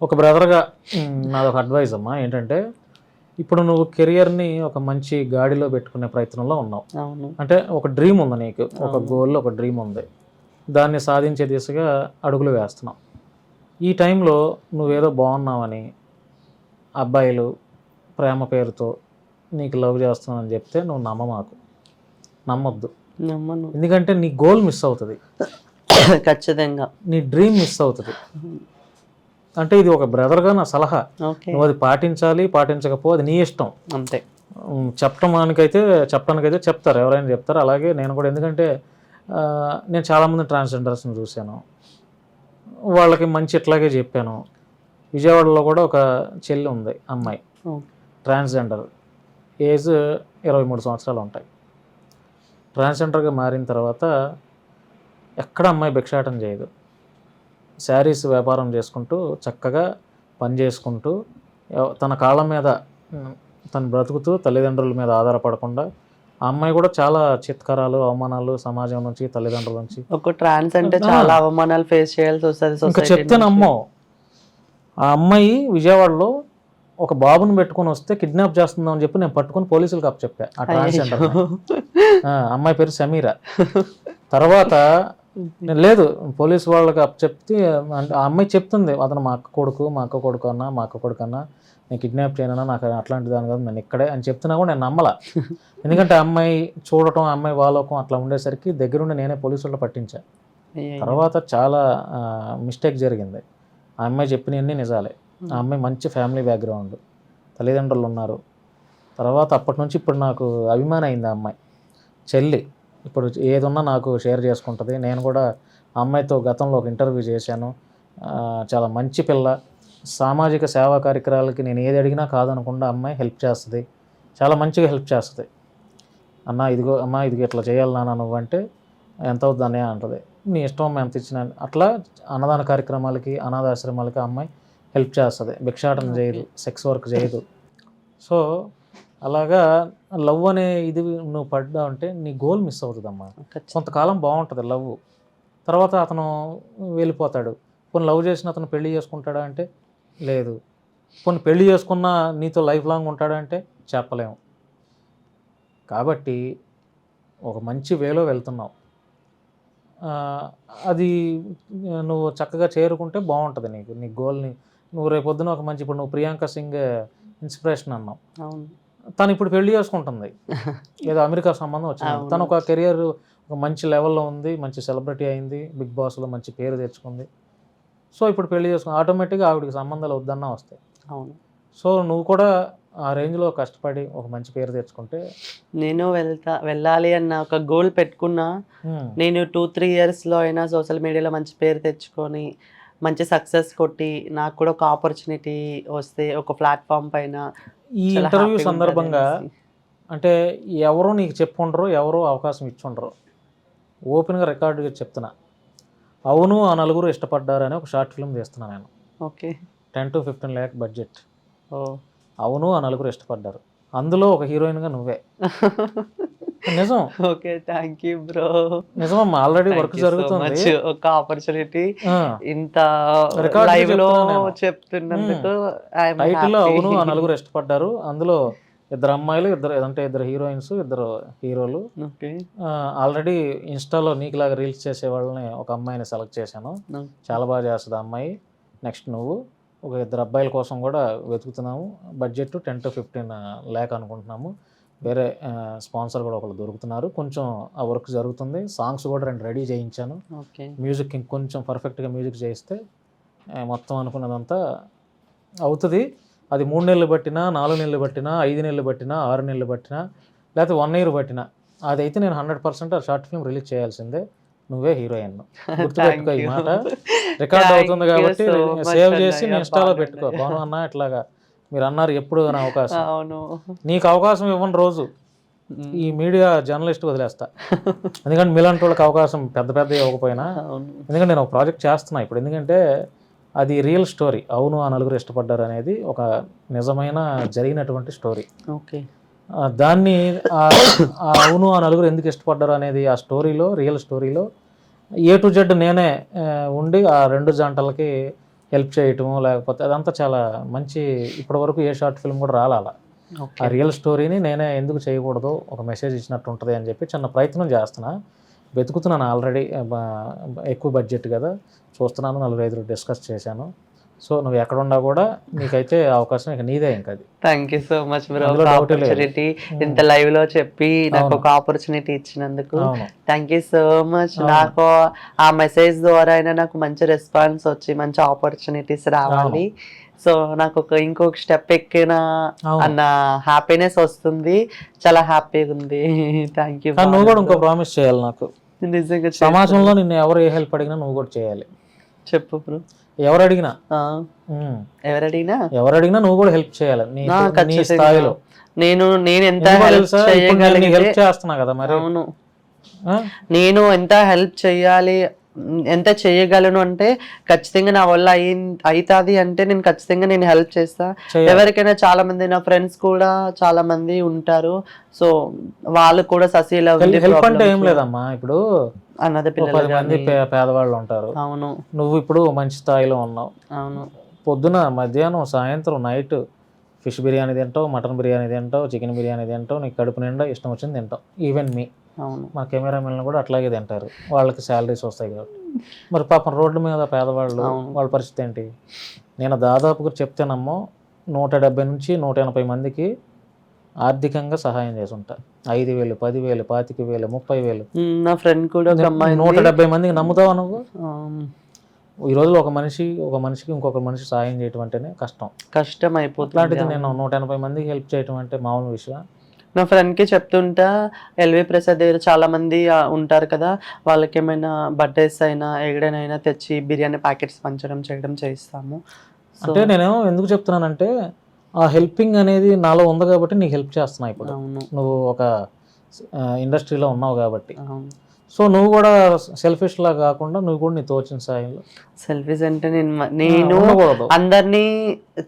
ఒక బ్రదర్గా నాది ఒక అడ్వైజ్ అమ్మా. ఏంటంటే ఇప్పుడు నువ్వు కెరియర్ని ఒక మంచి గాడిలో పెట్టుకునే ప్రయత్నంలో ఉన్నావు. అంటే ఒక డ్రీమ్ ఉంది నీకు. ఒక గోల్ ఒక డ్రీమ్ ఉంది. దాన్ని సాధించే దిశగా అడుగులు వేస్తున్నావు. ఈ టైంలో నువ్వేదో బాగున్నావని అబ్బాయిలు ప్రేమ పేరుతో నీకు లవ్ చేస్తున్నానని చెప్తే నువ్వు నమ్మమాకు. నమ్మొద్దు. నమ్మను. ఎందుకంటే నీ గోల్ మిస్ అవుతుంది. ఖచ్చితంగా. నీ డ్రీమ్ మిస్ అవుతుంది. అంటే ఇది ఒక బ్రదర్గా నా సలహా. నువ్వు అది పాటించాలి పాటించకపో అది నీ ఇష్టం. అంతే. చెప్పడానికైతే చెప్పడానికైతే చెప్తారు ఎవరైనా చెప్తారు. అలాగే నేను కూడా ఎందుకంటే నేను చాలామంది ట్రాన్స్జెండర్స్ని చూశాను. వాళ్ళకి మంచి ఇట్లాగే చెప్పాను. విజయవాడలో కూడా ఒక చెల్లి ఉంది అమ్మాయి. ట్రాన్స్జెండర్. ఏజ్ ఇరవై మూడు సంవత్సరాలు ఉంటాయి. ట్రాన్స్జెండర్గా మారిన తర్వాత ఎక్కడ అమ్మాయి భిక్షాటం చేయదు. శారీస్ వ్యాపారం చేసుకుంటూ చక్కగా పని చేసుకుంటూ తన కాళ్ళ మీద తను బ్రతుకుతూ తల్లిదండ్రుల మీద ఆధారపడకుండా ఆ అమ్మాయి కూడా చాలా చిత్కరాలు అవమానాలు సమాజం నుంచి తల్లిదండ్రుల నుంచి. ఒక ట్రాన్స్ అంటే చాలా అవమానాలు ఫేస్ చేయాల్సి వస్తుంది ఇంకా చెప్తే నమ్మో. ఆ అమ్మాయి విజయవాడలో ఒక బాబుని పెట్టుకొని వస్తే కిడ్నాప్ చేస్తుందాం అని చెప్పి నేను పట్టుకొని పోలీసులకు అప్ చెప్పా. ఆ ట్రాన్స్జెండర్ అమ్మాయి పేరు సమీరా. తర్వాత లేదు పోలీసు వాళ్ళకి అప్ చెప్తే అంటే ఆ అమ్మాయి చెప్తుంది అతను మా అక్క కొడుకు మా అక్క కొడుకు అన్నా మా అక్క కొడుకు అన్నా నేను కిడ్నాప్ చేయనన్నా నాకు అట్లాంటి దాని కాదు నేను ఇక్కడే అని చెప్తున్నా కూడా నేను నమ్మలా. ఎందుకంటే ఆ అమ్మాయి చూడటం అమ్మాయి వాళ్ళకం అట్లా ఉండేసరికి దగ్గరుండి నేనే పోలీసు వాళ్ళు పట్టించా తర్వాత చాలా మిస్టేక్ జరిగింది. ఆ అమ్మాయి చెప్పినవన్నీ నిజాలే. ఆ అమ్మాయి మంచి ఫ్యామిలీ బ్యాక్గ్రౌండ్ తల్లిదండ్రులు ఉన్నారు. తర్వాత అప్పటి నుంచి ఇప్పుడు నాకు అభిమానం అయింది ఆ అమ్మాయి. చెల్లి. ఇప్పుడు ఏదున్నా నాకు షేర్ చేసుకుంటుంది. నేను కూడా అమ్మాయితో గతంలో ఒక ఇంటర్వ్యూ చేశాను. చాలా మంచి పిల్ల. సామాజిక సేవా కార్యక్రమాలకి నేను ఏది అడిగినా కాదనకుండా అమ్మాయి హెల్ప్ చేస్తుంది. చాలా మంచిగా హెల్ప్ చేస్తుంది. అన్న ఇదిగో అమ్మ ఇదిగో ఇట్లా చేయాలి నాన్న నువ్వు అంటే ఎంత అవుతుందనే అంటది. నీ ఇష్టం అమ్మ ఎంత ఇచ్చిన అట్లా అన్నదాన కార్యక్రమాలకి అనాథాశ్రమాలకి అమ్మాయి హెల్ప్ చేస్తుంది. భిక్షాటన చేయదు సెక్స్ వర్క్ చేయదు. సో అలాగా లవ్ అనే ఇది నువ్వు పడ్డా అంటే నీ గోల్ మిస్ అవుతుందమ్మా. కొంతకాలం బాగుంటుంది లవ్. తర్వాత అతను వెళ్ళిపోతాడు. కొన్ని లవ్ చేసిన అతను పెళ్ళి చేసుకుంటాడా అంటే లేదు. కొన్ని పెళ్ళి చేసుకున్న నీతో లైఫ్ లాంగ్ ఉంటాడా అంటే చెప్పలేము కాబట్టి ఒక మంచి వేలో వెళ్తున్నావు. అది నువ్వు చక్కగా చేరుకుంటే బాగుంటుంది నీకు. నీ గోల్ని నువ్వు రేపొద్దున ఒక మంచి ఇప్పుడు నువ్వు ప్రియాంక సింగ్ ఇన్స్పిరేషన్ అన్నావు. అవును. తను ఇప్పుడు పెళ్ళి చేసుకుంటుంది. ఏదో అమెరికా సంబంధం వచ్చింది. తను ఒక కెరియర్ ఒక మంచి లెవెల్లో ఉంది మంచి సెలబ్రిటీ అయింది బిగ్ బాస్లో మంచి పేరు తెచ్చుకుంది. సో ఇప్పుడు పెళ్ళి చేసుకుని ఆటోమేటిక్గా ఆవిడకి సంబంధాలు వద్దన్నా వస్తాయి. అవును. సో నువ్వు కూడా ఆ రేంజ్లో కష్టపడి ఒక మంచి పేరు తెచ్చుకుంటే? నేను వెళ్తా వెళ్ళాలి అన్న ఒక గోల్ పెట్టుకున్నా నేను టూ త్రీ ఇయర్స్లో అయినా సోషల్ మీడియాలో మంచి పేరు తెచ్చుకొని మంచి సక్సెస్ కొట్టి నాకు కూడా ఒక ఆపర్చునిటీ వస్తే ఒక ప్లాట్ఫామ్ పైన ఈ ఇంటర్వ్యూ సందర్భంగా అంటే ఎవరు నీకు చెప్పుండరు ఎవరు అవకాశం ఇచ్చుండరు. ఓపెన్గా రికార్డుగా చెప్తున్నా. అవును ఆ నలుగురు ఇష్టపడ్డారని ఒక షార్ట్ ఫిల్మ్ తీస్తున్నా నేను. Okay. Ten to fifteen lakh budget. అవును ఆ నలుగురు ఇష్టపడ్డారు. అందులో ఒక హీరోయిన్గా నువ్వే. నిజం. Okay thank you bro. నిజమమ్మా already work జరుగుతుంది. ఒక ఆపర్చునిటీ. ఇంత లైవ్లో చెప్తున్నా నేను. చెప్తున్నందుకు టైటిల్. అవును నలుగురు ఇష్టపడ్డారు. అందులో ఇద్దరు అమ్మాయిలు ఇద్దరు అంటే ఇద్దరు హీరోయిన్స్ ఇద్దరు హీరోలు. ఆల్రెడీ ఇన్స్టాలో నీకులాగా రీల్స్ చేసే వాళ్ళని ఒక అమ్మాయిని సెలెక్ట్ చేశాను. చాలా బాగా చేస్తుంది అమ్మాయి. నెక్స్ట్ నువ్వు. ఒక ఇద్దరు అబ్బాయిల కోసం కూడా వెతుకుతున్నాము. Budget ten to fifteen lakh అనుకుంటున్నాము. వేరే స్పాన్సర్ కూడా ఒకళ్ళు దొరుకుతున్నారు. కొంచెం ఆ వర్క్ జరుగుతుంది. సాంగ్స్ కూడా రెండు రెడీ చేయించాను. మ్యూజిక్ ఇంకొంచెం పర్ఫెక్ట్గా మ్యూజిక్ చేయిస్తే మొత్తం అనుకున్నదంతా అవుతుంది. అది మూడు నెలలు పట్టినా నాలుగు నెలలు పట్టినా ఐదు నెలలు పట్టినా ఆరు నెలలు పట్టినా లేకపోతే వన్ ఇయర్ పట్టినా అదైతే నేను హండ్రెడ్ పర్సెంట్ ఆ షార్ట్ ఫిల్మ్ రిలీజ్ చేయాల్సిందే. నువ్వే హీరోయిన్ గుర్తుపెట్టుకో ఈ మాట. రికార్డ్ అవుతుంది కాబట్టి సేవ్. చేసి నీ ఇన్స్టాలో. పెట్టుకో. బాను అన్న ఇట్లాగా. మీరు అన్నారు ఎప్పుడు నా అవకాశం. అవును. నీకు అవకాశం ఇవ్వని రోజు. ఈ మీడియా జర్నలిస్ట్ వదిలేస్తా. ఎందుకంటే మీలాంటి వాళ్ళకి అవకాశం పెద్ద పెద్ద ఇవ్వకపోయినా ఎందుకంటే నేను ఒక ప్రాజెక్ట్ చేస్తున్నా ఇప్పుడు. ఎందుకంటే అది రియల్ స్టోరీ. అవును ఆ నలుగురు ఇష్టపడ్డారు అనేది ఒక నిజమైన జరిగినటువంటి స్టోరీ. ఓకే. దాన్ని అవును ఆ నలుగురు ఎందుకు ఇష్టపడ్డారు అనేది ఆ స్టోరీలో రియల్ స్టోరీలో ఏ టు జెడ్ నేనే ఉండి ఆ రెండు జంటలకి హెల్ప్ చేయటము లేకపోతే అదంతా చాలా మంచి ఇప్పటివరకు ఏ షార్ట్ ఫిల్మ్ కూడా రాలా. ఆ రియల్ స్టోరీని నేనే ఎందుకు చేయకూడదు ఒక మెసేజ్ ఇచ్చినట్టు ఉంటుంది అని చెప్పి చిన్న ప్రయత్నం చేస్తున్నా. వెతుకుతున్నాను ఆల్రెడీ ఎక్కువ బడ్జెట్ కదా. చూస్తున్నాను నలుగురు ఐదుగురు డిస్కస్ చేశాను. సో నువ్వు ఎక్కడున్నా కూడా నీకైతే అవకాశం ఇక నీదే ఇంకా అది. Thank you so much bro. Opportunity ఇంత లైవ్లో చెప్పి నాకు. ఒక ఆపర్చునిటీ ఇచ్చినందుకు. Thank you so much. నాకు ఆ మెసేజ్ ద్వారా అయినా నాకు మంచి రెస్పాన్స్ వచ్చి మంచి ఆపర్చునిటీస్ రావాలి. సో నాకు ఒక ఇంకొక స్టెప్ ఎక్కిన. అన్న హ్యాపీనెస్ వస్తుంది. చాలా హ్యాపీగా ఉంది. థ్యాంక్ యూ నువ్వు కూడా ఇంకో ప్రామిస్ చేయాలి నాకు. నిజంగా. సమాజంలో నిన్ను ఎవరు ఏ హెల్ప్ అడిగినా నువ్వు కూడా చేయాలి. చెప్పు బ్రో ఎవరు అడిగినా ఎవరు అడిగినా ఎవరు అడిగినా నువ్వు కూడా హెల్ప్ చేయాలి. నీ. స్థాయిలో. నేను నేను ఎంత హెల్ప్ హెల్ప్ చేస్తున్నా కదా మరి. అవును? నేను ఎంత హెల్ప్ చేయాలి ఎంత చేయగలను అంటే ఖచ్చితంగా నా వల్ల అయి అవుతుంది అంటే నేను ఖచ్చితంగా నేను హెల్ప్ చేస్తా. ఎవరికైనా చాలా మంది నా ఫ్రెండ్స్ కూడా చాలా మంది ఉంటారు. సో వాళ్ళు కూడా ససీల హెల్ప్ అంటే ఏం లేదమ్మా ఇప్పుడు అన్నది పిల్లలు మంది పేదవాళ్ళు ఉంటారు. అవును. నువ్వు ఇప్పుడు మంచి స్థాయిలో ఉన్నావు. అవును. పొద్దున మధ్యాహ్నం సాయంత్రం నైట్ ఫిష్ బిర్యానీ తింటావు మటన్ బిర్యానీ తింటావు చికెన్ బిర్యానీ తింటావు నీకు కడుపు నిండా ఇష్టం వచ్చింది తింటావు. ఈవెన్ మీ మా కెమెరామెన్లు కూడా అట్లాగే తింటారు. వాళ్ళకి శాలరీస్ వస్తాయి కాబట్టి. మరి పాపం రోడ్డు మీద పేదవాళ్ళు. వాళ్ళ పరిస్థితి ఏంటి? నేను దాదాపుగా చెప్తేనమ్మో నూట డెబ్బై నుంచి నూట ఎనభై మందికి ఆర్థికంగా సహాయం చేసి ఉంటా ఐదు వేలు పదివేలు పాతిక వేలు ముప్పై వేలు. నా ఫ్రెండ్ కూడా నూట. డెబ్బై మందికి నమ్ముతావా నువ్వు? ఈ రోజులో ఒక మనిషి ఒక మనిషికి ఇంకొక మనిషి సహాయం చేయటం అంటేనే కష్టం. కష్టం అయిపోతుంది. నేను నూట ఎనభై మందికి హెల్ప్ చేయటం అంటే మామూలు విషయం. నా ఫ్రెండ్కి చెప్తుంటా ఎల్వి ప్రసాద్ దగ్గర చాలా మంది ఆ, ఉంటారు కదా వాళ్ళకి ఏమైనా బర్త్డేస్ అయినా ఎక్కడైనా తెచ్చి బిర్యానీ ప్యాకెట్స్ పంచడం చేయడం చేయిస్తాము. అంటే నేను ఎందుకు చెప్తున్నానంటే ఆ హెల్పింగ్ అనేది నాలో ఉంది కాబట్టి నీకు హెల్ప్ చేస్తున్నా ఇప్పుడు. నువ్వు ఒక ఇండస్ట్రీలో ఉన్నావు కాబట్టి. సో నువ్వు కూడా సెల్ఫిష్ లా కాకుండా నువ్వు కూడా నీ తోచిన సాయంలో. సెల్ఫీస్ అంటే నేను నేను అందరినీ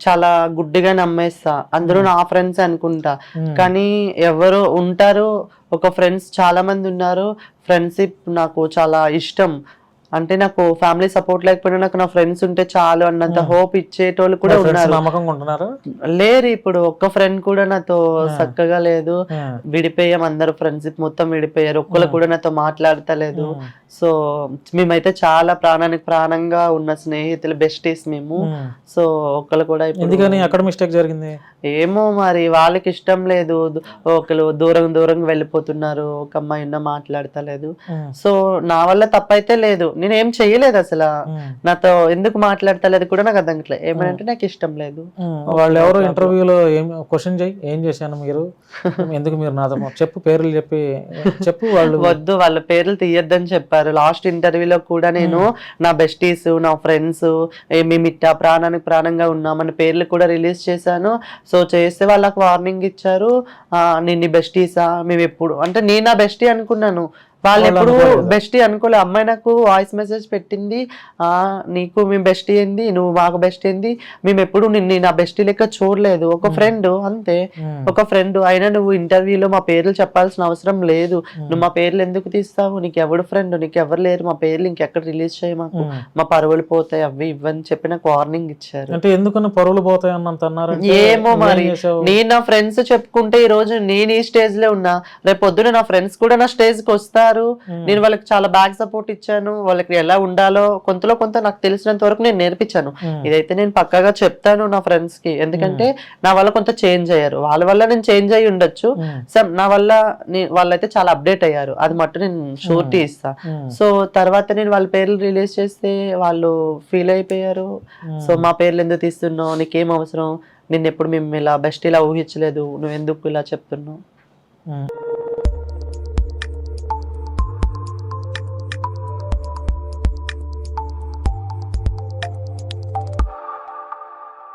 చాలా గుడ్డిగా నమ్మేస్తా. అందరూ నా ఫ్రెండ్స్ అనుకుంటా. కానీ ఎవరు ఉంటారు ఒక ఫ్రెండ్స్ చాలా మంది ఉన్నారు. ఫ్రెండ్షిప్ నాకు చాలా ఇష్టం. అంటే నాకు ఫ్యామిలీ సపోర్ట్ లేకపోయినా నాకు నా ఫ్రెండ్స్ ఉంటే చాలు అన్నంత హోప్ ఇచ్చేటోళ్ళు కూడా ఉన్నారు. లేరు ఇప్పుడు ఒక్క ఫ్రెండ్ కూడా నాతో చక్కగా లేదు. ఉమ్. విడిపోయాం అందరు ఫ్రెండ్షిప్ మొత్తం విడిపోయారు. ఒక్కరు కూడా నాతో మాట్లాడతలేదు. సో మేమైతే చాలా ప్రాణానికి ప్రాణంగా ఉన్న స్నేహితులు బెస్టీస్ మేము. సో ఒక్కరు కూడా ఎందుకని ఎక్కడ మిస్టేక్ జరిగింది? ఏమో మరి వాళ్ళకి ఇష్టం లేదు. ఒకరు దూరం దూరంగా వెళ్ళిపోతున్నారు. ఒక అమ్మాయి ఉన్న మాట్లాడతలేదు. సో నా వల్ల తప్పైతే లేదు. నేను ఏం చెయ్యలేదు అసలు. నాతో ఎందుకు మాట్లాడతలేదు కూడా నాకు అర్థం కావట్లేదు. ఏమంటే నాకు ఇష్టం లేదు. వాళ్ళు ఎవరో ఇంటర్వ్యూలో ఏం క్వశ్చన్ చేయి ఏం చేశాను మీరు? ఎందుకు మీరు నాతో చెప్పు పేర్లు చెప్పి చెప్పు వాళ్ళు. వద్దు వాళ్ళ పేర్లు తీయొద్దని చెప్పారు. లాస్ట్ ఇంటర్వ్యూలో కూడా నేను నా బెస్టీస్ నా ఫ్రెండ్స్ మేము ఇట్టా ప్రాణానికి ప్రాణంగా ఉన్నామని పేర్లు కూడా రిలీజ్ చేశాను. సో చేస్తే వాళ్ళకి వార్నింగ్ ఇచ్చారు. ఆ, నిన్ను బెస్టీసా? మేము ఎప్పుడు అంటే నేను నా బెస్టీ అనుకున్నాను. వాళ్ళు ఎప్పుడు. బెస్టీ అనుకోలే. అమ్మాయి నాకు వాయిస్ మెసేజ్ పెట్టింది ఆ నీకు మేము బెస్టీ ఏంది నువ్వు మాకు బెస్ట్ ఏంది మేము ఎప్పుడు నిన్ను నా బెస్టీ లెక్క చూడలేదు. ఒక ఫ్రెండ్ అంతే. ఒక ఫ్రెండ్ అయినా నువ్వు ఇంటర్వ్యూలో మా పేర్లు చెప్పాల్సిన అవసరం లేదు. నువ్వు మా పేర్లు ఎందుకు తీస్తావు? నీకు ఎవడు ఫ్రెండ్? నీకు ఎవరు లేరు? మా పేర్లు ఇంకెక్కడ రిలీజ్ చేయ మాకు. మా పరువులు పోతాయి అవి ఇవని చెప్పి నాకు వార్నింగ్ ఇచ్చారు. అంటే ఎందుకని పరువులు పోతాయి అన్నంత అన్నారు ఏమో మరి. నేను నా ఫ్రెండ్స్ చెప్పుకుంటే ఈ రోజు నేను ఈ స్టేజ్లో ఉన్నా రేపు పొద్దున నా ఫ్రెండ్స్ కూడా నా స్టేజ్కి వస్తారు నేను వాళ్ళకి చాలా బ్యాక్ సపోర్ట్ ఇచ్చాను. వాళ్ళకి ఎలా ఉండాలో కొంతలో కొంత నాకు తెలిసినంత వరకు నేను నేర్పించాను. ఇదైతే నేను పక్కాగా చెప్తాను నా ఫ్రెండ్స్కి. ఎందుకంటే నా వల్ల కొంత చేంజ్ అయ్యారు. వాళ్ళ వల్ల నేను చేంజ్ అయ్యి ఉండొచ్చు. నా వల్ల వాళ్ళైతే చాలా అప్డేట్ అయ్యారు. అది మట్టు నేను షూరిటీ ఇస్తా. సో తర్వాత నేను వాళ్ళ పేర్లు రిలీజ్ చేస్తే వాళ్ళు ఫీల్ అయిపోయారు. సో మా పేర్లు ఎందుకు తీస్తున్నావు? నీకేం అవసరం? నిన్ను ఎప్పుడు మేము ఇలా బెస్ట్ ఇలా ఊహించలేదు. నువ్వు ఎందుకు ఇలా చెప్తున్నావు?